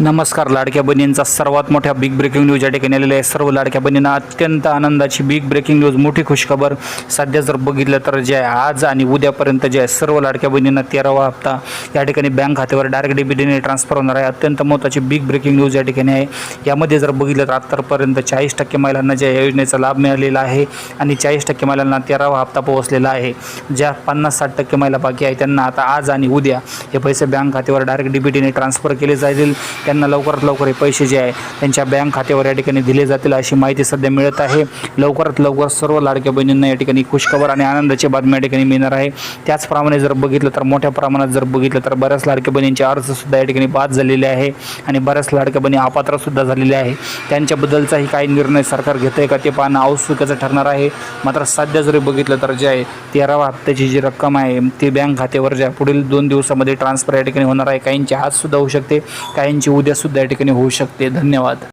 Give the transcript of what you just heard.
नमस्कार लाडक्या बहिणींचा सर्वात मोठ्या बिग ब्रेकिंग न्यूज या ठिकाणी आलेल्या आहे. सर्व लाडक्या बहिणींना अत्यंत आनंदाची बिग ब्रेकिंग न्यूज मोठी खुशखबर. सध्या जर बघितलं तर जे आहे आज आणि उद्यापर्यंत जे आहे सर्व लाडक्या बहिणींना तेरावा हप्ता या ठिकाणी बँक खात्यावर डायरेक्ट डेबिटीने ट्रान्सफर होणार आहे. अत्यंत महत्त्वाची बिग ब्रेकिंग न्यूज या ठिकाणी आहे. यामध्ये जर बघितलं तर आत्तापर्यंत चाळीस टक्के महिलांना ज्या योजनेचा लाभ मिळालेला आहे आणि चाळीस टक्के महिलांना तेरावा हप्ता पोहोचलेला आहे. ज्या पन्नास साठ टक्के महिला बाकी आहे त्यांना आता आज आणि उद्या हे पैसे बँक खात्यावर डायरेक्ट डीबीटीने ट्रान्सफर केले जातील. त्यांना लवकरात लवकर हे पैसे जे आहे त्यांच्या बँक खात्यावर या ठिकाणी दिले जातील अशी माहिती सध्या मिळत आहे. लवकरात लवकर सर्व लाडक्या बहिणींना या ठिकाणी खुशखबर आणि आनंदाची बातमी या ठिकाणी मिळणार आहे. त्याचप्रमाणे जर बघितलं तर मोठ्या प्रमाणात जर बघितलं तर बऱ्याच लाडक्या बहिणींचे अर्जसुद्धा या ठिकाणी बाद झालेले आहे आणि बऱ्याच लाडक्या बहिणी अपात्रसुद्धा झालेले आहे. त्यांच्याबद्दलचाही काही निर्णय सरकार घेतं आहे का ते पाहणं आवश्यकाचं ठरणार आहे. मात्र सध्या जरी बघितलं तर जे आहे तेरावा हप्त्याची जी रक्कम आहे ती बँक खात्यावर ज्या पुढील दोन दिवसामध्ये ट्रान्सफर या ठिकाणी होणार आहे काहींची आजसुद्धा होऊ शकते काहींची उद्यासुद्धा या ठिकाणी होऊ शकते. धन्यवाद.